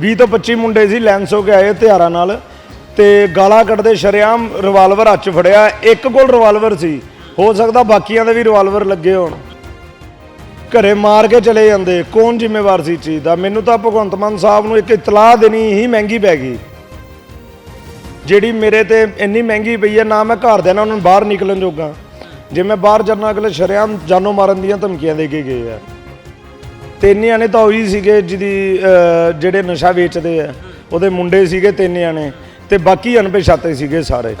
20 ਤੋਂ 25 ਮੁੰਡੇ ਸੀ, ਲੈਂਸ ਹੋ ਕੇ ਆਏ ਹਥਿਆਰਾਂ ਨਾਲ ਤੇ ਗਾਲਾਂ ਕੱਢਦੇ ਸ਼ਰੇਆਮ ਰਿਵਾਲਵਰ ਹੱਥ ਫੜਿਆ। ਇੱਕ ਕੋਲ ਰਿਵਾਲਵਰ ਸੀ। ਹੋ ਸਕਦਾ ਬਾਕੀਆਂ ਦੇ ਵੀ ਰਿਵਾਲਵਰ ਲੱਗੇ ਹੋਣ। ਘਰੇ ਮਾਰ ਕੇ ਚਲੇ ਜਾਂਦੇ। ਕੌਣ ਜ਼ਿੰਮੇਵਾਰ ਸੀ ਚੀਜ਼ ਦਾ? ਮੈਨੂੰ ਤਾਂ ਭਗਵੰਤ ਮਾਨ ਸਾਹਿਬ ਨੂੰ ਇੱਕ ਇਤਲਾਹ ਦੇਣੀ ਹੀ ਮਹਿੰਗੀ ਪੈ ਗਈ। ਜਿਹੜੀ ਮੇਰੇ ਤੇ ਇੰਨੀ ਮਹਿੰਗੀ ਪਈ ਹੈ, ਨਾ ਮੈਂ ਘਰ ਦੇ ਨਾਲ ਉਹਨਾਂ ਨੂੰ ਬਾਹਰ ਨਿਕਲਣ ਜੋਗਾ। ਜੇ ਮੈਂ ਬਾਹਰ ਜਾਣਾ ਅਗਲੇ ਸ਼ਰੇਆਮ ਜਾਨੋਂ ਮਾਰਨ ਦੀਆਂ ਧਮਕੀਆਂ ਦੇ ਕੇ ਗਏ ਆ। ਤਿੰਨ ਜਾਣੇ ਤਾਂ ਉਹੀ ਸੀਗੇ ਜਿਹਦੀ ਅਹ, ਜਿਹੜੇ ਨਸ਼ਾ ਵੇਚਦੇ ਆ ਉਹਦੇ ਮੁੰਡੇ ਸੀਗੇ ਤਿੰਨ ਜਾਣੇ ਤੇ ਬਾਕੀ ਅਣਪਛਾਤੇ ਸੀਗੇ ਸਾਰੇ।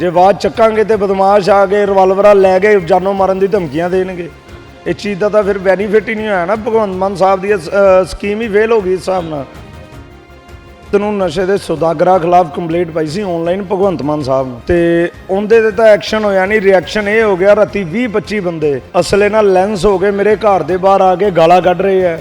ਜੇ ਬਾਅਦ ਚੱਕਾਂਗੇ ਤੇ ਬਦਮਾਸ਼ ਆ ਗਏ ਰਿਵਾਲਵਰਾਂ ਲੈ ਗਏ ਜਾਨੋਂ ਮਾਰਨ ਦੀ ਧਮਕੀਆਂ ਦੇਣਗੇ। ਇਹ ਚੀਜ਼ ਦਾ ਤਾਂ ਫਿਰ ਬੈਨੀਫਿਟ ਹੀ ਨਹੀਂ ਹੋਇਆ ਨਾ ਭਗਵੰਤ ਮਾਨ ਸਾਹਿਬ ਦੀ ਅਹ, ਸਕੀਮ ਹੀ ਫੇਲ ਹੋ ਗਈ ਇਸ ਹਿਸਾਬ ਨਾਲ। ਤੈਨੂੰ ਨਸ਼ੇ ਦੇ ਸੁਦਾਗਰਾਂ ਖਿਲਾਫ ਕੰਪਲੇਂਟ ਪਾਈ ਸੀ ਆਨਲਾਈਨ ਭਗਵੰਤ ਮਾਨ ਸਾਹਿਬ ਨੂੰ। ਤੇ ਉਹਦੇ ਤੇ ਤਾਂ ਐਕਸ਼ਨ ਹੋਇਆ ਨਹੀਂ ਰਿਐਕਸ਼ਨ ਇਹ ਹੋ ਗਿਆ ਰਾਤੀ 20 25 ਬੰਦੇ। ਅਸਲੇ ਨਾਲ ਲੈਂਸ ਹੋ ਗਏ, ਮੇਰੇ ਘਰ ਦੇ ਬਾਹਰ ਆ ਕੇ ਗਾਲਾਂ ਕੱਢ ਰਹੇ ਆ।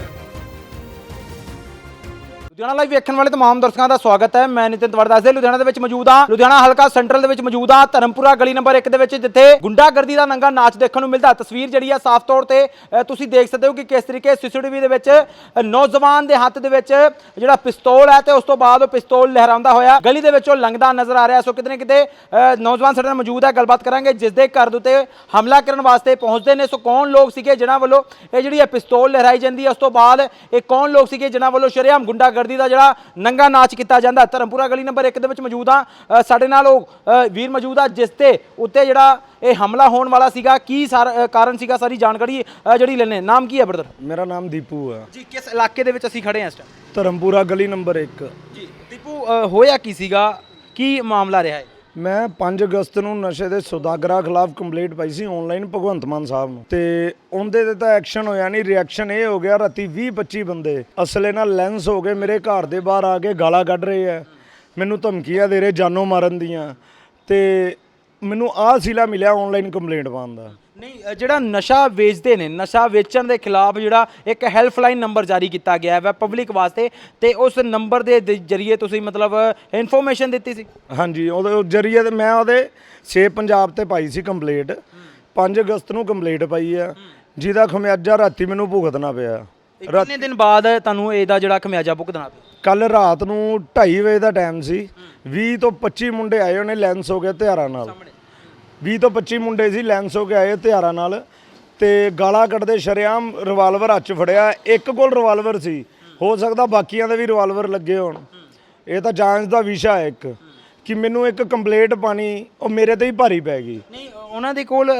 ਲੁਧਿਆਣਾ ਲਾਈਵ ਵੇਖਣ ਵਾਲੇ ਤਮਾਮ ਦਰਸ਼ਕਾਂ ਦਾ ਸਵਾਗਤ ਹੈ। ਮੈਂ ਨਿਤਿਨ ਤਵੜ ਦੱਸਦੇ ਲੁਧਿਆਣਾ ਦੇ ਵਿੱਚ ਮੌਜੂਦ ਹਾਂ। ਲੁਧਿਆਣਾ ਹਲਕਾ ਸੈਂਟਰਲ ਦੇ ਵਿੱਚ ਮੌਜੂਦ ਹਾਂ। ਧਰਮਪੁਰਾ ਗਲੀ ਨੰਬਰ 1 ਦੇ ਵਿੱਚ ਜਿੱਥੇ ਗੁੰਡਾਗਰਦੀ ਦਾ ਨੰਗਾ ਨਾਚ ਦੇਖਣ ਨੂੰ ਮਿਲਦਾ। ਤਸਵੀਰ ਜਿਹੜੀ ਆ ਸਾਫ਼ ਤੌਰ ਤੇ ਅ, ਤੁਸੀਂ ਦੇਖ ਸਕਦੇ ਹੋ ਕਿ ਕਿਸ ਤਰੀਕੇ ਸੀਸੀਟੀਵੀ ਦੇ ਵਿੱਚ ਅ, ਨੌਜਵਾਨ ਦੇ ਹੱਥ ਦੇ ਵਿੱਚ ਜਿਹੜਾ ਪਿਸਤੌਲ ਹੈ ਤੇ ਉਸ ਤੋਂ ਬਾਅਦ ਉਹ ਪਿਸਤੌਲ ਲਹਿਰਾਉਂਦਾ ਹੋਇਆ। ਗਲੀ ਦੇ ਵਿੱਚੋਂ ਲੰਘਦਾ ਨਜ਼ਰ ਆ ਰਿਹਾ। ਸੋ ਕਿਤੇ ਨਾ ਕਿਤੇ ਅ, ਨੌਜਵਾਨ ਸਾਡੇ ਨਾਲ ਮੌਜੂਦ ਹੈ। ਗੱਲਬਾਤ ਕਰਾਂਗੇ ਜਿਸ ਦੇ ਘਰ ਦੇ ਉੱਤੇ ਹਮਲਾ ਕਰਨ ਵਾਸਤੇ ਪਹੁੰਚਦੇ ਨੇ। ਸੋ ਕੌਣ ਲੋਕ ਸੀਗੇ ਜਿਨ੍ਹਾਂ ਵੱਲੋਂ ਇਹ ਜਿਹੜੀ ਹੈ ਪਿਸਤੌਲ ਲਹਿਰਾਈ ਜਾਂਦੀ ਹੈ ਉਸ ਤੋਂ ਬਾਅਦ ਇਹ ਕੌਣ ਲੋਕ ਸੀਗੇ ਜਿਨ੍ਹਾਂ ਵੱਲੋਂ ਸ਼ਰੇਆਮ ਗੁੰਡਾਗਰਦੀ ਦਾ ਜਿਹੜਾ ਨੰਗਾ ਨਾਚ ਕੀਤਾ ਜਾਂਦਾ। ਧਰਮਪੁਰਾ ਗਲੀ ਨੰਬਰ 1 ਦੇ ਵਿੱਚ ਮੌਜੂਦ ਆ। ਸਾਡੇ ਨਾਲ ਉਹ ਵੀਰ ਮੌਜੂਦ ਆ ਜਿਸ ਤੇ ਉੱਤੇ ਜਿਹੜਾ ਇਹ ਹਮਲਾ ਹੋਣ ਵਾਲਾ ਸੀਗਾ ਕੀ ਕਾਰਨ ਸੀਗਾ ਸਾਰੀ ਜਾਣਕਾਰੀ ਜਿਹੜੀ ਲੈਣੇ ਨਾਮ ਕੀ ਹੈ ਬਰਦਰ? ਮੇਰਾ ਨਾਮ ਦੀਪੂ ਆ। ਜੀ ਕਿਸ ਇਲਾਕੇ ਦੇ ਵਿੱਚ ਅਸੀਂ ਖੜੇ ਹਾਂ ਇਸ ਟਾਈਮ ਧਰਮਪੁਰਾ ਗਲੀ ਨੰਬਰ 1 ਜੀ ਦੀਪੂ ਹੋਇਆ ਕੀ ਸੀਗਾ? ਕੀ ਮਾਮਲਾ ਰਿਹਾ ਹੈ? ਮੈਂ 5 ਅਗਸਤ ਨੂੰ ਨਸ਼ੇ ਦੇ ਸੌਦਾਗਰਾਂ ਖਿਲਾਫ ਕੰਪਲੇਂਟ ਪਾਈ ਸੀ ਆਨਲਾਈਨ ਭਗਵੰਤ ਮਾਨ ਸਾਹਿਬ ਨੂੰ। ਤੇ ਉਹਦੇ ਤੇ ਤਾਂ ਐਕਸ਼ਨ ਹੋਇਆ ਨਹੀਂ ਰਿਐਕਸ਼ਨ ਇਹ ਹੋ ਗਿਆ ਰਾਤੀ 20 25 ਬੰਦੇ ਅਸਲੇ ਨਾਲ ਲੈਂਸ ਹੋ ਗਏ, ਮੇਰੇ ਘਰ ਦੇ ਬਾਹਰ ਆ ਕੇ ਗਾਲਾਂ ਕੱਢ ਰਹੇ ਆ। ਮੈਨੂੰ ਧਮਕੀਆਂ ਦੇ ਰਹੇ ਜਾਨੋਂ ਮਾਰਨ ਦੀਆਂ। ਤੇ ਮੈਨੂੰ ਆਹ ਸਿਲਾ ਮਿਲਿਆ ਆਨਲਾਈਨ ਕੰਪਲੇਂਟ ਪਾਉਣ ਦਾ। ਨਹੀਂ ਜਿਹੜਾ ਨਸ਼ਾ ਵੇਚਦੇ ਨੇ ਨਸ਼ਾ ਵੇਚਣ ਦੇ ਖਿਲਾਫ ਜਿਹੜਾ ਇੱਕ ਹੈਲਪਲਾਈਨ ਨੰਬਰ ਜਾਰੀ ਕੀਤਾ ਗਿਆ ਹੈ ਪਬਲਿਕ ਵਾਸਤੇ ਤੇ ਉਸ ਨੰਬਰ ਦੇ ਦ- ਜਰੀਏ ਤੁਸੀਂ ਮਤਲਬ ਇਨਫੋਰਮੇਸ਼ਨ ਦਿੱਤੀ ਸੀ? ਹਾਂਜੀ ਉਹਦੇ ਜਰੀਏ ਤੇ ਮੈਂ ਉਹਦੇ ਸੇਵ ਪੰਜਾਬ ਤੇ ਪਾਈ ਸੀ ਕੰਪਲੇਂਟ 5 ਅਗਸਤ ਨੂੰ ਕੰਪਲੇਂਟ ਪਾਈ ਆ। ਜਿਹਦਾ ਖਮਿਆਜਾ ਰਾਤੀ ਮੈਨੂੰ ਭੁਗਤਣਾ ਪਿਆ। ਤੇ ਕਿੰਨੇ ਦਿਨ ਬਾਅਦ ਤੁਹਾਨੂੰ ਇਹਦਾ ਜਿਹੜਾ ਖਮਿਆਜਾ ਭੁਗਤਣਾ ਪਿਆ? ਕੱਲ ਰਾਤ ਨੂੰ 2:30 ਵਜੇ ਦਾ ਟਾਈਮ ਸੀ। 20 ਤੋਂ 25 ਮੁੰਡੇ ਆਏ ਉਹਨੇ ਲੈਂਸ ਹੋ ਕੇ ਹਥਿਆਰਾਂ ਨਾਲ। 20 ਤੋਂ 25 ਮੁੰਡੇ ਸੀ ਲੈਂਸ ਹੋ ਕੇ ਆਏ ਹਥਿਆਰਾਂ ਨਾਲ ਤੇ ਗਾਲਾਂ ਕੱਢਦੇ ਸ਼ਰੇਆਮ ਰਿਵਾਲਵਰ ਹੱਥ ਫੜਿਆ। ਇੱਕ ਕੋਲ ਰਿਵਾਲਵਰ ਸੀ। ਹੋ ਸਕਦਾ ਬਾਕੀਆਂ ਦੇ ਵੀ ਰਿਵਾਲਵਰ ਲੱਗੇ ਹੋਣ। ਇਹ ਤਾਂ ਜਾਂਚ ਦਾ ਵਿਸ਼ਾ ਹੈ ਇੱਕ ਕਿ ਮੈਨੂੰ ਇੱਕ ਕੰਪਲੇਂਟ ਪਾਣੀ ਉਹ ਮੇਰੇ ਤੇ ਹੀ ਭਾਰੀ ਪੈ ਗਈ। ਨਹੀਂ ਉਹਨਾਂ ਦੇ ਕੋਲ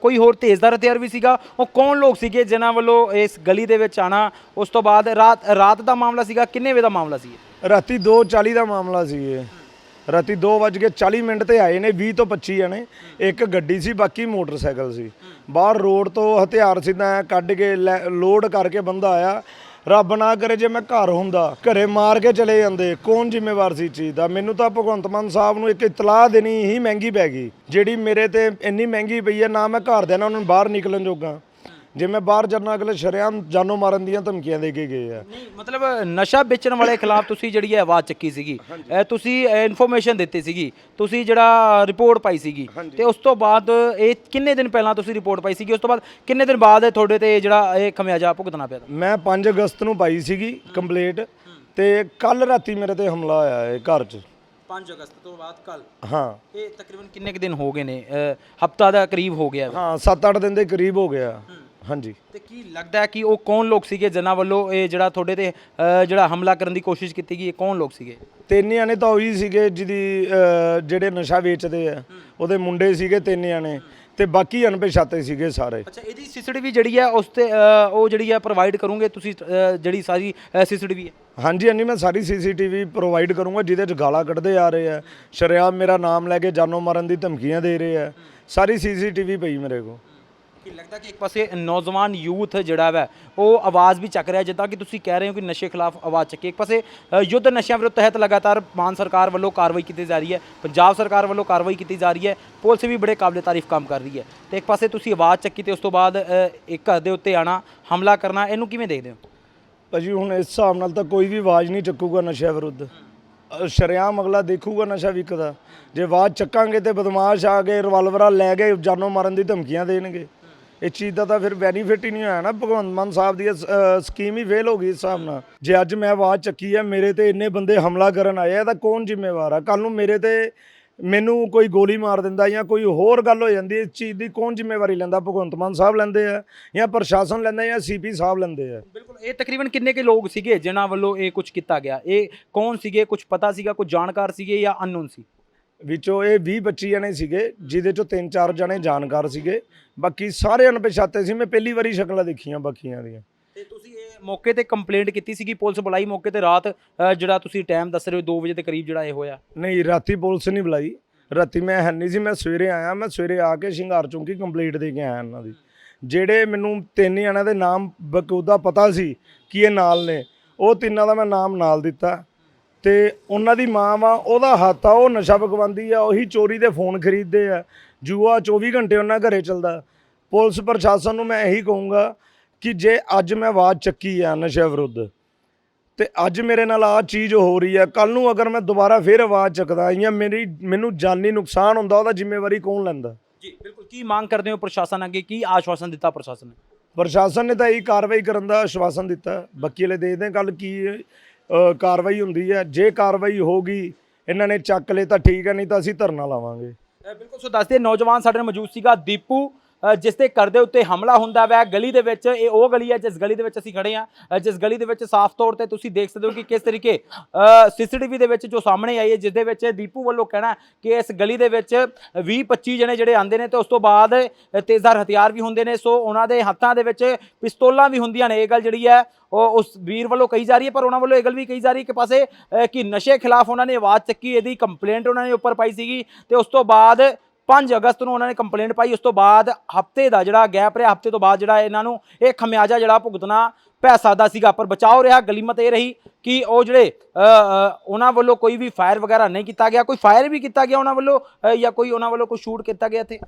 ਕੋਈ ਹੋਰ ਤੇਜ਼ਦਾਰ ਹਥਿਆਰ ਵੀ ਸੀਗਾ। ਉਹ ਕੌਣ ਲੋਕ ਸੀਗੇ ਜਿਨ੍ਹਾਂ ਵੱਲੋਂ ਇਸ ਗਲੀ ਦੇ ਵਿੱਚ ਆਣਾ ਉਸ ਤੋਂ ਬਾਅਦ ਰਾਤ ਰਾਤ ਦਾ ਮਾਮਲਾ ਸੀਗਾ। ਕਿੰਨੇ ਵਜੇ ਦਾ ਮਾਮਲਾ ਸੀ? ਰਾਤੀ 2:40 ਦਾ ਮਾਮਲਾ ਸੀ ਇਹ। ਰਾਤੀ 2:40 ਮਿੰਟ ਤੇ ਆਏ ਨੇ 20 ਤੋਂ 25 ਜਣੇ। ਇੱਕ ਗੱਡੀ ਸੀ, ਬਾਕੀ ਮੋਟਰਸਾਈਕਲ ਸੀ। ਬਾਹਰ ਰੋਡ ਤੋਂ ਹਥਿਆਰ ਸਿੱਧਾ ਐਂ ਕੱਢ ਕੇ ਲੈ- ਲੋਡ ਕਰਕੇ ਬੰਦਾ ਆਇਆ। ਰੱਬ ਨਾ ਕਰੇ ਜੇ ਮੈਂ ਘਰ ਹੁੰਦਾ, ਘਰੇ ਮਾਰ ਕੇ ਚਲੇ ਜਾਂਦੇ, ਕੌਣ ਜ਼ਿੰਮੇਵਾਰ ਸੀ ਇਸ ਚੀਜ਼ ਦਾ? ਮੈਨੂੰ ਤਾਂ ਭਗਵੰਤ ਮਾਨ ਸਾਹਿਬ ਨੂੰ ਇੱਕ ਇਤਲਾਹ ਦੇਣੀ ਹੀ ਮਹਿੰਗੀ ਪੈ ਗਈ। ਜਿਹੜੀ ਮੇਰੇ ਤੇ ਇੰਨੀ ਮਹਿੰਗੀ ਪਈ ਹੈ, ਨਾ ਮੈਂ ਘਰ ਦੇ ਨਾਲ ਉਹਨਾਂ ਨੂੰ ਬਾਹਰ ਨਿਕਲਣ ਜੋਗਾ। ਜੇ ਮੈਂ ਬਾਹਰ ਜਾਣਾ ਅਗਲੇ ਸ਼ਰੇਆਮ ਜਾਨੋਂ ਮਾਰਨ ਦੀਆਂ ਧਮਕੀਆਂ ਦੇ ਕੇ ਗਏ ਆ। ਨਹੀਂ ਮਤਲਬ ਨਸ਼ਾ ਵੇਚਣ ਵਾਲੇ ਖਿਲਾਫ ਤੁਸੀਂ ਜਿਹੜੀ ਹੈ ਆਵਾਜ਼ ਚੱਕੀ ਸੀਗੀ ਅ, ਤੁਸੀਂ ਇਨਫੋਰਮੇਸ਼ਨ ਦਿੱਤੀ ਸੀਗੀ ਤੁਸੀਂ ਜਿਹੜਾ ਰਿਪੋਰਟ ਪਾਈ ਸੀਗੀ ਤੇ ਉਸ ਤੋਂ ਬਾਅਦ ਇਹ ਕਿੰਨੇ ਦਿਨ ਪਹਿਲਾਂ ਤੁਸੀਂ ਰਿਪੋਰਟ ਪਾਈ ਸੀਗੀ? ਉਸ ਤੋਂ ਬਾਅਦ ਕਿੰਨੇ ਦਿਨ ਬਾਅਦ ਤੁਹਾਡੇ ਤੇ ਜਿਹੜਾ ਇਹ ਖਮਿਆਜਾ ਭੁਗਤਣਾ ਪਿਆ ਮੈਂ 5 ਅਗਸਤ ਨੂੰ ਪਾਈ ਸੀਗੀ ਕੰਪਲੀਟ ਤੇ ਕੱਲ ਰਾਤੀ ਮੇਰੇ ਤੇ ਹਮਲਾ ਹੋਇਆ ਹੈ ਘਰ 'ਚ। 5 ਅਗਸਤ ਤੋਂ ਬਾਅਦ ਕੱਲ ਹਾਂ। ਇਹ ਤਕਰੀਬਨ ਕਿੰਨੇ ਕੁ ਦਿਨ ਹੋ ਗਏ ਨੇ? ਹਫਤਾ ਦਾ ਕਰੀਬ ਹੋ ਗਿਆ। ਹਾਂ 7-8 ਦਿਨ ਦੇ ਕਰੀਬ ਹੋ ਗਿਆ। ਹਾਂਜੀ। ਤੇ ਕੀ ਲੱਗਦਾ ਹੈ ਕਿ ਉਹ ਕੌਣ ਲੋਕ ਸੀਗੇ ਜਿਨ੍ਹਾਂ ਵੱਲੋਂ ਇਹ ਜਿਹੜਾ ਤੁਹਾਡੇ ਤੇ ਅ, ਜਿਹੜਾ ਹਮਲਾ ਕਰਨ ਦੀ ਕੋਸ਼ਿਸ਼ ਕੀਤੀ ਗਈ ਇਹ ਕੌਣ ਲੋਕ ਸੀਗੇ? ਤਿੰਨ ਜਾਣੇ ਤਾਂ ਉਹੀ ਸੀਗੇ ਜਿਹਦੀ ਅਹ, ਜਿਹੜੇ ਨਸ਼ਾ ਵੇਚਦੇ ਆ ਉਹਦੇ ਮੁੰਡੇ ਸੀਗੇ ਤਿੰਨ ਜਾਣੇ ਤੇ ਬਾਕੀ ਅਣਪਛਾਤੇ ਸੀਗੇ ਸਾਰੇ। ਅੱਛਾ ਇਹਦੀ ਸੀਸੀਟੀਵੀ ਜਿਹੜੀ ਹੈ ਉਸ ਤੇ ਅ, ਉਹ ਜਿਹੜੀ ਹੈ ਪ੍ਰੋਵਾਈਡ ਕਰੋਗੇ ਤੁਸੀਂ ਅ, ਜਿਹੜੀ ਸਾਰੀ ਸੀਸੀਟੀਵੀ ਹੈ? ਹਾਂਜੀ ਹਾਂਜੀ ਮੈਂ ਸਾਰੀ ਸੀਸੀਟੀਵੀ ਪ੍ਰੋਵਾਈਡ ਕਰੂੰਗਾ ਜਿਹਦੇ 'ਚ ਗਾਲਾਂ ਕੱਢਦੇ ਆ ਰਹੇ ਆ। ਸ਼ਰੇਆਮ ਮੇਰਾ ਨਾਮ ਲੈ ਕੇ ਜਾਨੋਂ ਮਾਰਨ ਦੀ ਧਮਕੀਆਂ ਦੇ ਰਹੇ ਆ। ਸਾਰੀ ਸੀਸੀਟੀਵੀ ਪਈ ਮੇਰੇ ਕੋਲ। ਕੀ ਲੱਗਦਾ ਕਿ ਇੱਕ ਪਾਸੇ ਨੌਜਵਾਨ ਯੂਥ ਜਿਹੜਾ ਵਾ ਉਹ ਆਵਾਜ਼ ਵੀ ਚੱਕ ਰਿਹਾ ਜਿੱਦਾਂ ਕਿ ਤੁਸੀਂ ਕਹਿ ਰਹੇ ਹੋ ਕਿ ਨਸ਼ੇ ਖਿਲਾਫ ਆਵਾਜ਼ ਚੱਕੀ। ਇੱਕ ਪਾਸੇ ਅ, ਯੁੱਧ ਨਸ਼ਿਆਂ ਵਿਰੁੱਧ ਤਹਿਤ ਲਗਾਤਾਰ ਮਾਨ ਸਰਕਾਰ ਵੱਲੋਂ ਕਾਰਵਾਈ ਕੀਤੀ ਜਾ ਰਹੀ ਹੈ ਪੰਜਾਬ ਸਰਕਾਰ ਵੱਲੋਂ ਕਾਰਵਾਈ ਕੀਤੀ ਜਾ ਰਹੀ ਹੈ ਪੁਲਿਸ ਵੀ ਬੜੇ ਕਾਬਲੇ ਤਾਰੀਫ ਕੰਮ ਕਰ ਰਹੀ ਹੈ। ਤੇ ਇੱਕ ਪਾਸੇ ਤੁਸੀਂ ਆਵਾਜ਼ ਚੱਕੀ ਤੇ ਉਸ ਤੋਂ ਬਾਅਦ ਅ, ਇੱਕ ਘਰ ਦੇ ਉੱਤੇ ਆਣਾ ਹਮਲਾ ਕਰਨਾ ਇਹਨੂੰ ਕਿਵੇਂ ਦੇਖਦੇ ਹੋ? ਭਾਜੀ ਹੁਣ ਇਸ ਹਿਸਾਬ ਨਾਲ ਤਾਂ ਕੋਈ ਵੀ ਆਵਾਜ਼ ਨਹੀਂ ਚੱਕੂਗਾ ਨਸ਼ਿਆਂ ਵਿਰੁੱਧ। ਸ਼ਰੇਆਮ ਅਗਲਾ ਦੇਖੂਗਾ ਨਸ਼ਾ ਵਿਕਦਾ। ਜੇ ਆਵਾਜ਼ ਚੱਕਾਂਗੇ ਤੇ ਬਦਮਾਸ਼ ਆ ਗਏ ਰਿਵਾਲਵਰਾਂ ਲੈ ਗਏ ਜਾਨੋਂ ਮਾਰਨ ਦੀ ਧਮਕੀਆਂ ਦੇਣਗੇ। ਇਸ ਚੀਜ਼ ਦਾ ਤਾਂ ਫਿਰ ਬੈਨੀਫਿਟ ਹੀ ਨਹੀਂ ਹੋਇਆ ਨਾ ਭਗਵੰਤ ਮਾਨ ਸਾਹਿਬ ਦੀ ਅ, ਸਕੀਮ ਹੀ ਫੇਲ ਹੋ ਗਈ ਇਸ ਹਿਸਾਬ ਨਾਲ। ਜੇ ਅੱਜ ਮੈਂ ਆਵਾਜ਼ ਚੱਕੀ ਹੈ ਮੇਰੇ ਤੇ ਇੰਨੇ ਬੰਦੇ ਹਮਲਾ ਕਰਨ ਆਏ ਆ ਤਾਂ ਕੌਣ ਜ਼ਿੰਮੇਵਾਰ ਆ? ਕੱਲ ਨੂੰ ਮੇਰੇ ਤੇ ਮੈਨੂੰ ਕੋਈ ਗੋਲੀ ਮਾਰ ਦਿੰਦਾ ਜਾਂ ਕੋਈ ਹੋਰ ਗੱਲ ਹੋ ਜਾਂਦੀ ਇਸ ਚੀਜ਼ ਦੀ ਕੌਣ ਜ਼ਿੰਮੇਵਾਰੀ ਲੈਂਦਾ? ਭਗਵੰਤ ਮਾਨ ਸਾਹਿਬ ਲੈਂਦੇ ਆ ਜਾਂ ਪ੍ਰਸ਼ਾਸਨ ਲੈਂਦਾ ਜਾਂ ਸੀਪੀ ਸਾਹਿਬ ਲੈਂਦੇ ਆ। ਬਿਲਕੁਲ ਇਹ ਤਕਰੀਬਨ ਕਿੰਨੇ ਕੇ ਲੋਕ ਸੀਗੇ ਜਿਨ੍ਹਾਂ ਵੱਲੋਂ ਇਹ ਕੁਝ ਕੀਤਾ ਗਿਆ? ਇਹ ਕੌਣ ਸੀਗੇ? ਕੁਝ ਪਤਾ ਸੀਗਾ? ਕੁਝ ਜਾਣਕਾਰ ਸੀਗੇ ਜਾਂ ਅਨਨੋਨ ਸੀ? ਵਿੱਚੋਂ ਇਹ 20 25 ਜਣੇ ਸੀਗੇ ਜਿਹਦੇ ਚੋਂ 3-4 ਜਣੇ ਜਾਣਕਾਰ ਸੀਗੇ। ਬਾਕੀ ਸਾਰੇ ਅਣਪਛਾਤੇ ਸੀ ਮੈਂ ਪਹਿਲੀ ਵਾਰੀ ਸ਼ਕਲਾਂ ਦੇਖੀਆਂ ਬਾਕੀਆਂ ਦੀਆਂ। ਤੇ ਤੁਸੀਂ ਇਹ ਮੌਕੇ ਤੇ ਕੰਪਲੇਂਟ ਕੀਤੀ ਸੀਗੀ ਪੁਲਿਸ ਬੁਲਾਈ ਮੌਕੇ ਤੇ ਰਾਤ ਅ, ਜਿਹੜਾ ਤੁਸੀਂ ਟਾਈਮ ਦੱਸ ਰਹੇ ਹੋ 2 ਵਜੇ ਦੇ ਕਰੀਬ ਜਿਹੜਾ ਇਹ ਹੋਇਆ? ਨਹੀਂ ਰਾਤੀ ਪੁਲਿਸ ਨਹੀਂ ਬੁਲਾਈ। ਰਾਤੀ ਮੈਂ ਹੈ ਨਹੀਂ ਸੀ ਮੈਂ ਸਵੇਰੇ ਆਇਆ ਮੈਂ ਸਵੇਰੇ ਆ ਕੇ ਸ਼ਿੰਗਾਰ ਚੌਂਕੀ ਕੰਪਲੀਟ ਦੇ ਕੇ ਆਇਆ ਇਹਨਾਂ ਦੀ। ਜਿਹੜੇ ਮੈਨੂੰ ਤਿੰਨ ਜਣਿਆਂ ਦੇ ਨਾਮ ਬਕੂਦਾ ਪਤਾ ਸੀ ਕਿ ਇਹ ਨਾਲ ਨੇ ਉਹ ਤਿੰਨਾਂ ਦਾ ਮੈਂ ਨਾਮ ਨਾਲ ਦਿੱਤਾ। ਤੇ ਉਹਨਾਂ ਦੀ ਮਾਂ ਵਾ ਉਹਦਾ ਹੱਥ ਆ ਉਹ ਨਸ਼ਾ ਪਕਵਾਉਂਦੀ ਆ ਉਹੀ ਚੋਰੀ ਦੇ ਫੋਨ ਖਰੀਦਦੇ ਆ। ਜੂਆ 24 ਘੰਟੇ ਉਹਨਾਂ ਘਰੇ ਚੱਲਦਾ। ਪੁਲਿਸ ਪ੍ਰਸ਼ਾਸਨ ਨੂੰ ਮੈਂ ਇਹੀ ਕਹੂੰਗਾ ਕਿ ਜੇ ਅੱਜ ਮੈਂ ਆਵਾਜ਼ ਚੱਕੀ ਆ ਨਸ਼ਾ ਵਿਰੁੱਧ ਤੇ ਅੱਜ ਮੇਰੇ ਨਾਲ ਆ ਚੀਜ਼ ਹੋ ਰਹੀ ਹੈ ਕੱਲ ਨੂੰ ਅਗਰ ਮੈਂ ਦੁਬਾਰਾ ਫੇਰ ਆਵਾਜ਼ ਚੱਕਦਾ ਜਾਂ ਮੇਰੀ ਮੈਨੂੰ ਜਾਨੀ ਨੁਕਸਾਨ ਹੁੰਦਾ ਉਹਦਾ ਜ਼ਿੰਮੇਵਾਰੀ ਕੌਣ ਲੈਂਦਾ? ਜੀ ਬਿਲਕੁਲ। ਕੀ ਮੰਗ ਕਰਦੇ ਹੋ ਪ੍ਰਸ਼ਾਸਨ ਅੱਗੇ? ਕੀ ਆਸ਼ਵਾਸਨ ਦਿੱਤਾ ਪ੍ਰਸ਼ਾਸਨ ਨੇ? ਪ੍ਰਸ਼ਾਸਨ ਨੇ ਤਾਂ ਇਹੀ ਕਾਰਵਾਈ ਕਰਨ ਦਾ ਆਸ਼ਵਾਸਨ ਦਿੱਤਾ। ਬਾਕੀ ਵਾਲੇ ਦੇਖਦੇ ਕੱਲ ਕੀ ਕਾਰਵਾਈ ਹੁੰਦੀ ਹੈ। ਜੇ ਕਾਰਵਾਈ ਹੋਗੀ ਇਹਨਾਂ ਨੇ ਚੱਕ ਲਏ ਤਾਂ ਠੀਕ ਹੈ, ਨਹੀਂ ਤਾਂ ਅਸੀਂ ਧਰਨਾ ਲਾਵਾਂਗੇ। ਬਿਲਕੁਲ। ਸੋ ਦੱਸਦੇ, ਨੌਜਵਾਨ ਸਾਡੇ ਨਾਲ ਮੌਜੂਦ ਸੀਗਾ ਦੀਪੂ। ਜਿਸ ਦੇ ਘਰ ਦੇ ਉੱਤੇ ਹਮਲਾ ਹੁੰਦਾ ਵੈ ਗਲੀ ਦੇ ਵਿੱਚ ਇਹ ਉਹ ਗਲੀ ਹੈ ਜਿਸ ਗਲੀ ਦੇ ਵਿੱਚ ਅਸੀਂ ਖੜੇ ਆ ਜਿਸ ਗਲੀ ਦੇ ਵਿੱਚ ਸਾਫ਼ ਤੌਰ ਤੇ ਤੁਸੀਂ ਦੇਖ ਸਕਦੇ ਹੋ ਕਿ ਕਿਸ ਤਰੀਕੇ ਸੀਸੀਟੀਵੀ ਦੇ ਵਿੱਚ ਜੋ ਸਾਹਮਣੇ ਆਈ ਹੈ ਜਿਸ ਦੇ ਵਿੱਚ ਦੀਪੂ ਵੱਲੋਂ ਕਹਿਣਾ ਕਿ ਇਸ ਗਲੀ ਦੇ ਵਿੱਚ 20 25 ਜਣੇ ਜਿਹੜੇ ਆਂਦੇ ਨੇ ਤੇ ਉਸ ਤੋਂ ਬਾਅਦ ਅ, ਤੇਜ਼ਧਾਰ ਹਥਿਆਰ ਵੀ ਹੁੰਦੇ ਨੇ ਸੋ ਉਹਨਾਂ ਦੇ ਹੱਥਾਂ ਦੇ ਵਿੱਚ ਪਿਸਤੌਲਾਂ ਵੀ ਹੁੰਦੀਆਂ ਨੇ। ਇਹ ਗੱਲ ਜਿਹੜੀ ਹੈ ਉਹ ਉਸ ਵੀਰ ਵੱਲੋਂ ਕਹੀ ਜਾ ਰਹੀ ਹੈ ਪਰ ਉਹਨਾਂ ਵੱਲੋਂ ਇਹ ਗੱਲ ਵੀ ਕਹੀ ਜਾ ਰਹੀ ਹੈ ਕਿ ਪਾਸੇ ਕਿ ਨਸ਼ੇ ਖਿਲਾਫ ਉਹਨਾਂ ਨੇ ਆਵਾਜ਼ ਚੱਕੀ ਇਹਦੀ ਕੰਪਲੇਂਟ ਉਹਨਾਂ ਨੇ ਉੱਪਰ ਪਾਈ ਸੀਗੀ ਤੇ ਉਸ ਤੋਂ ਬਾਅਦ 5 ਅਗਸਤ ਨੂੰ ਉਹਨਾਂ ਨੇ ਕੰਪਲੇਂਟ ਪਾਈ, ਉਸ ਤੋਂ ਬਾਅਦ ਹਫ਼ਤੇ ਦਾ ਜਿਹੜਾ ਗੈਪ ਰਿਹਾ, ਹਫ਼ਤੇ ਤੋਂ ਬਾਅਦ ਜਿਹੜਾ ਇਹਨਾਂ ਨੂੰ ਇਹ ਖਮਿਆਜਾ ਜਿਹੜਾ ਭੁਗਤਣਾ ਪੈ ਸਕਦਾ ਸੀਗਾ, ਪਰ ਬਚਾਓ ਰਿਹਾ, ਗਲੀਮਤ ਇਹ ਰਹੀ ਕਿ ਉਹ ਜਿਹੜੇ ਉਹਨਾਂ ਵੱਲੋਂ ਕੋਈ ਵੀ ਫਾਇਰ ਵਗੈਰਾ ਨਹੀਂ ਕੀਤਾ ਗਿਆ, ਕੋਈ ਫਾਇਰ ਵੀ ਕੀਤਾ ਗਿਆ ਉਹਨਾਂ ਵੱਲੋਂ ਜਾਂ ਕੋਈ ਉਹਨਾਂ ਵੱਲੋਂ ਕੋਈ ਸ਼ੂਟ ਕੀਤਾ ਗਿਆ ਇੱਥੇ?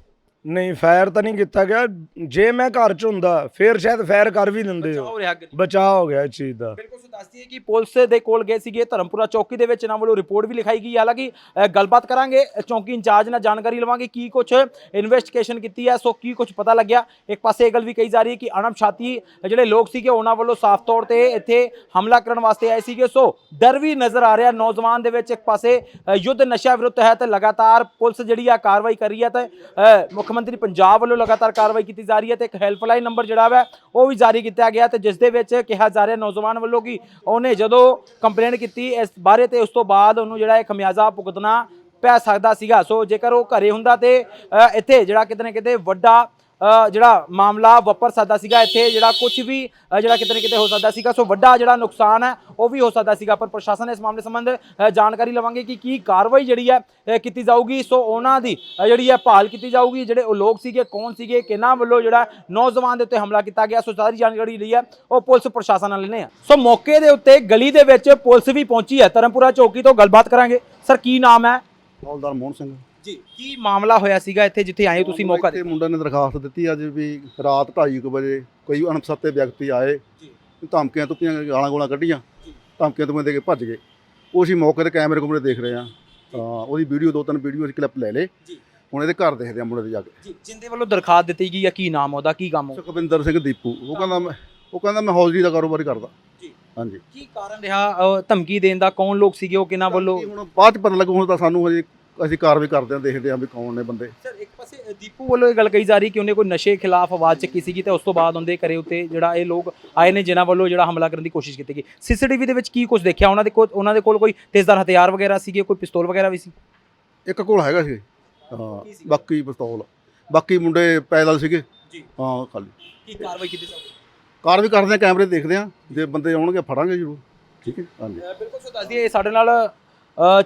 ਨਹੀਂ ਫਾਇਰ ਤਾਂ ਨਹੀਂ ਕੀਤਾ ਗਿਆ। ਜੇ ਮੈਂ ਘਰ 'ਚ ਹੁੰਦਾ ਫੇਰ ਸ਼ਾਇਦ ਫਾਇਰ ਕਰ ਵੀ ਦਿੰਦੇ ਹੋ। ਬਚਾਓ ਰਿਹਾ ਗਲੀ ਬਚਾਅ ਹੋ ਗਿਆ ਇਸ ਚੀਜ਼ ਦਾ। ਬਿਲਕੁਲ ਸੋ ਦੱਸਦੀ ਹੈ ਕਿ ਪੁਲਿਸ ਦੇ ਕੋਲ ਗਏ ਸੀਗੇ ਧਰਮਪੁਰਾ ਚੌਕੀ ਦੇ ਵਿੱਚ ਇਹਨਾਂ ਵੱਲੋਂ ਰਿਪੋਰਟ ਵੀ ਲਿਖਾਈ ਗਈ। ਹਾਲਾਂਕਿ ਅ, ਗੱਲਬਾਤ ਕਰਾਂਗੇ ਅ, ਚੌਕੀ ਇੰਚਾਰਜ ਨਾਲ ਜਾਣਕਾਰੀ ਲਵਾਂਗੇ ਕੀ ਕੁਝ ਇਨਵੈਸਟੀਗੇਸ਼ਨ ਕੀਤੀ ਹੈ। ਸੋ ਕੀ ਕੁਝ ਪਤਾ ਲੱਗਿਆ। ਇੱਕ ਪਾਸੇ ਇਹ ਗੱਲ ਵੀ ਕਹੀ ਜਾ ਰਹੀ ਹੈ ਕਿ ਅਣਪਛਾਤੀ ਜਿਹੜੇ ਲੋਕ ਸੀਗੇ ਉਹਨਾਂ ਵੱਲੋਂ ਸਾਫ਼ ਤੌਰ ਤੇ ਇੱਥੇ ਹਮਲਾ ਕਰਨ ਵਾਸਤੇ ਆਏ ਸੀਗੇ। ਸੋ ਡਰ ਵੀ ਨਜ਼ਰ ਆ ਰਿਹਾ ਨੌਜਵਾਨ ਦੇ ਵਿੱਚ ਇੱਕ ਪਾਸੇ ਅ, ਯੁੱਧ ਨਸ਼ਾ ਵਿਰੁੱਧ ਹੈ ਤੇ ਲਗਾਤਾਰ ਪੁਲਿਸ ਜਿਹੜੀ ਆ ਕਾਰਵਾਈ ਕਰ ਰਹੀ ਹੈ ਤੇ ਅ, ਮੁੱਖ ਮੁੱਖ ਮੰਤਰੀ ਪੰਜਾਬ ਵੱਲੋਂ ਲਗਾਤਾਰ ਕਾਰਵਾਈ ਕੀਤੀ ਜਾ ਰਹੀ ਹੈ ਤੇ ਇੱਕ ਹੈਲਪਲਾਈਨ ਨੰਬਰ ਜਿਹੜਾ ਵਾ, ਉਹ ਵੀ ਜਾਰੀ ਕੀਤਾ ਗਿਆ ਤੇ ਜਿਸ ਦੇ ਵਿੱਚ ਕਿਹਾ ਜਾ ਰਿਹਾ ਨੌਜਵਾਨ ਵੱਲੋਂ ਕਿ ਉਹਨੇ ਜਦੋਂ ਕੰਪਲੇਂਟ ਕੀਤੀ ਇਸ ਬਾਰੇ ਤੇ ਉਸ ਤੋਂ ਬਾਅਦ ਉਹਨੂੰ ਜਿਹੜਾ ਇਹ ਖਮਿਆਜ਼ਾ ਭੁਗਤਣਾ ਪੈ ਸਕਦਾ ਸੀਗਾ। ਸੋ ਜੇਕਰ ਉਹ ਘਰੇ ਹੁੰਦਾ ਤੇ ਇੱਥੇ ਜਿਹੜਾ ਕਿਤੇ ਨਾ ਕਿਤੇ ਵੱਡਾ ਜਿਹੜਾ ਮਾਮਲਾ ਵਾਪਰ ਸਕਦਾ ਸੀਗਾ ਇੱਥੇ, ਜਿਹੜਾ ਕੁਝ ਵੀ ਜਿਹੜਾ ਕਿਤੇ ਨਾ ਕਿਤੇ ਹੋ ਸਕਦਾ ਸੀਗਾ। ਸੋ ਵੱਡਾ ਜਿਹੜਾ ਨੁਕਸਾਨ ਹੈ, ਉਹ ਵੀ ਹੋ ਸਕਦਾ ਸੀਗਾ, ਪਰ ਪ੍ਰਸ਼ਾਸਨ ਇਸ ਮਾਮਲੇ ਸੰਬੰਧ ਜਾਣਕਾਰੀ ਲਵਾਂਗੇ ਕਿ ਕੀ ਕਾਰਵਾਈ ਜਿਹੜੀ ਹੈ ਕੀਤੀ ਜਾਊਗੀ। ਸੋ ਉਹਨਾਂ ਦੀ ਜਿਹੜੀ ਹੈ ਭਾਲ ਕੀਤੀ ਜਾਊਗੀ, ਜਿਹੜੇ ਉਹ ਲੋਕ ਸੀਗੇ, ਕੌਣ ਸੀਗੇ, ਕਿਹਨਾਂ ਵੱਲੋਂ ਜਿਹੜਾ ਨੌਜਵਾਨ ਦੇ ਉੱਤੇ ਹਮਲਾ ਕੀਤਾ ਗਿਆ, ਸੋ ਸਾਰੀ ਜਾਣਕਾਰੀ ਲਈ ਹੈ, ਉਹ ਪੁਲਿਸ ਪ੍ਰਸ਼ਾਸਨ ਨਾਲ ਲੈਣੇ ਆ ਸੋ ਮੌਕੇ ਦੇ ਉੱਤੇ ਗਲੀ ਦੇ ਵਿੱਚ ਪੁਲਿਸ ਵੀ ਪਹੁੰਚੀ ਹੈ। ਧਰਮਪੁਰਾ ਚੌਕੀ ਤੋਂ ਗੱਲਬਾਤ ਕਰਾਂਗੇ। ਸਰ, ਕੀ ਨਾਮ ਹੈ? ਹੌਲਦਾਰ ਮੋਹਨ ਸਿੰਘ। ਜੀ ਕੀ ਮਾਮਲਾ ਹੋਇਆ ਸੀਗਾ ਇੱਥੇ ਜਿੱਥੇ ਆਏ ਹੋ ਤੁਸੀਂ ਮੌਕਾ ਤੇ ਮੁੰਡੇ ਨੇ ਦਰਖਾਸਤ ਦਿੱਤੀ ਅੱਜ ਵੀ ਰਾਤ 2:30 ਵਜੇ ਕੋਈ ਅਣਪਛਾਤੇ ਵਿਅਕਤੀ ਆਏ ਜੀ। ਧਮਕੀਆਂ ਤੁਪੀਆਂ ਗਾਲਾਂ ਗੋਲਾਂ ਕੱਢੀਆਂ ਧਮਕੀਆਂ ਤੁਪੀਆਂ ਦੇ ਕੇ ਭੱਜ ਗਏ। ਉਹ ਅਸੀਂ ਮੌਕੇ ਤੇ ਕੈਮਰੇ ਕੁਮਰੇ ਦੇਖ ਰਹੇ ਆ ਤਾਂ ਉਹਦੀ ਵੀਡੀਓ ਦੋ ਤਿੰਨ ਵੀਡੀਓ ਅਸੀਂ ਕਲਿੱਪ ਲੈ ਲੇ ਜੀ। ਹੁਣ ਇਹਦੇ ਘਰ ਦੇਖਦੇ ਆ ਮੁੰਡੇ ਦੇ ਜਾ ਕੇ। ਜੀ ਜਿੰਦੇ ਵੱਲੋਂ ਦਰਖਾਸਤ ਦਿੱਤੀ ਗਈ ਆ ਕੀ ਨਾਮ ਉਹਦਾ ਕੀ ਕੰਮ ਸੁਖਵਿੰਦਰ ਸਿੰਘ ਦੀਪੂ। ਉਹ ਕਹਿੰਦਾ ਮੈਂ ਉਹ ਕਹਿੰਦਾ ਮੈਂ ਹੌਜ਼ਰੀ ਦਾ ਕਾਰੋਬਾਰ ਕਰਦਾ। ਹਾਂਜੀ। ਕੀ ਕਾਰਨ ਰਿਹਾ ਧਮਕੀ ਦੇਣ ਦਾ? ਕੌਣ ਲੋਕ ਸੀਗੇ ਉਹ ਕਿਹਨਾਂ ਵੱਲੋਂ? ਹੁਣ ਬਾਅਦ ਚ ਪਤਾ ਲੱਗੂ ਹੁਣ ਤਾਂ ਸਾਨੂੰ ਹਜੇ ਅਸੀਂ ਕਾਰਵਾਈ ਕਰਦੇ ਆ ਦੇਖਦੇ ਆ ਵੀ ਕੌਣ ਨੇ ਬੰਦੇ। ਸਰ ਇੱਕ ਪਾਸੇ ਦੀਪੂ ਵੱਲੋਂ ਇਹ ਗੱਲ ਕਹੀ ਜਾ ਰਹੀ ਕਿ ਉਹਨੇ ਕੋਈ ਨਸ਼ੇ ਖਿਲਾਫ ਆਵਾਜ਼ ਚੱਕੀ ਸੀਗੀ ਤੇ ਉਸ ਤੋਂ ਬਾਅਦ ਉਹਦੇ ਘਰੇ ਉੱਤੇ ਜਿਹੜਾ ਇਹ ਲੋਕ ਆਏ ਨੇ ਜਿਨ੍ਹਾਂ ਵੱਲੋਂ ਜਿਹੜਾ ਹਮਲਾ ਕਰਨ ਦੀ ਕੋਸ਼ਿਸ਼ ਕੀਤੀ ਗਈ। ਸੀਸੀਟੀਵੀ ਦੇ ਵਿੱਚ ਕੀ ਕੁਝ ਦੇਖਿਆ ਉਹਨਾਂ ਦੇ ਕੋਲ ਉਹਨਾਂ ਦੇ ਕੋਲ ਕੋਈ ਤੇਜ਼ਧਾਰ ਹਥਿਆਰ ਵਗੈਰਾ ਸੀਗੇ ਕੋਈ ਪਿਸਤੌਲ ਵਗੈਰਾ ਵੀ ਸੀ? ਇੱਕ ਕੋਲ ਹੈਗਾ ਸੀ। ਹਾਂ? ਬਾਕੀ ਪਿਸਤੌਲ। ਬਾਕੀ ਮੁੰਡੇ ਪੈਦਲ ਸੀਗੇ। ਜੀ। ਹਾਂ ਖਾਲੀ। ਕੀ ਕਾਰਵਾਈ ਕੀਤੀ ਜਾਊਗੀ ਕਾਰ ਵੀ ਕਰਦੇ ਆ ਕੈਮਰੇ ਦੇਖਦੇ ਆ ਜੇ ਬੰਦੇ ਆਉਣਗੇ ਫੜਾਂਗੇ ਜ਼ਰੂਰ। ਠੀਕ ਹੈ? ਹਾਂਜੀ। ਬਿਲਕੁਲ ਸੋ ਦੱਸ ਦਈਏ ਸਾਡੇ ਨਾਲ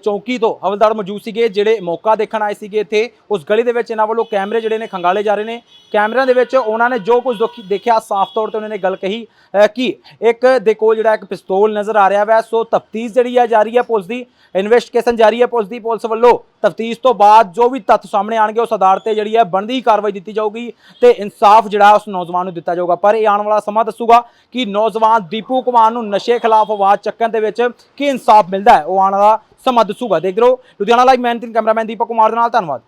ਚੌਂਕੀ ਤੋਂ ਹਵਲਦਾਰ ਮੌਜੂਦ ਸੀਗੇ, ਜਿਹੜੇ ਮੌਕਾ ਦੇਖਣ ਆਏ ਸੀਗੇ ਇੱਥੇ। ਉਸ ਗਲੀ ਦੇ ਵਿੱਚ ਇਹਨਾਂ ਵੱਲੋਂ ਕੈਮਰੇ ਜਿਹੜੇ ਨੇ ਖੰਗਾਲੇ ਜਾ ਰਹੇ ਨੇ। ਕੈਮਰਿਆਂ ਦੇ ਵਿੱਚ ਉਹਨਾਂ ਨੇ ਜੋ ਕੁਝ ਦੁਖੀ- ਦੇਖਿਆ, ਸਾਫ਼ ਤੌਰ ਤੇ ਉਹਨਾਂ ਨੇ ਗੱਲ ਕਹੀ ਕਿ ਇੱਕ ਦੇ ਕੋਲ ਜਿਹੜਾ ਇੱਕ ਪਿਸਤੌਲ ਨਜ਼ਰ ਆ ਰਿਹਾ ਵੈ। ਸੋ ਤਫਤੀਸ਼ ਜਿਹੜੀ ਹੈ ਜਾਰੀ ਹੈ ਪੁਲਿਸ ਦੀ। ਇਨਵੈਸਟੀਗੇਸ਼ਨ ਜਾਰੀ ਹੈ ਪੁਲਿਸ ਦੀ। ਪੁਲਿਸ ਵੱਲੋਂ ਤਫਤੀਸ਼ ਤੋਂ ਬਾਅਦ ਜੋ ਵੀ ਤੱਥ ਸਾਹਮਣੇ ਆਣਗੇ ਉਸ ਆਧਾਰ ਤੇ ਜਿਹੜੀ ਹੈ ਬਣਦੀ ਕਾਰਵਾਈ ਦਿੱਤੀ ਜਾਊਗੀ ਤੇ ਇਨਸਾਫ ਜਿਹੜਾ ਉਸ ਨੌਜਵਾਨ ਨੂੰ ਦਿੱਤਾ ਜਾਊਗਾ। ਪਰ ਇਹ ਆਉਣ ਵਾਲਾ ਸਮਾਂ ਦੱਸੂਗਾ ਕਿ ਨੌਜਵਾਨ ਦੀਪੂ ਕੁਮਾਰ ਨੂੰ ਨਸ਼ੇ ਖਿਲਾਫ ਆਵਾਜ਼ ਚੱਕਣ ਦੇ ਵਿੱਚ ਕੀ ਇਨਸਾਫ ਮਿਲਦਾ ਹੈ, ਉਹ ਆਉਣ ਵਾਲਾ ਸਮਾਂ ਦੱਸੂਗਾ। ਦੇਖ ਰਹੋ, ਲੁਧਿਆਣਾ ਲਾਈਵ ਮੈਨ ਤਿੰਨ ਕੈਮਰਾਮੈਨ ਦੀਪਕ ਕੁਮਾਰ ਦੇ ਨਾਲ, ਧੰਨਵਾਦ।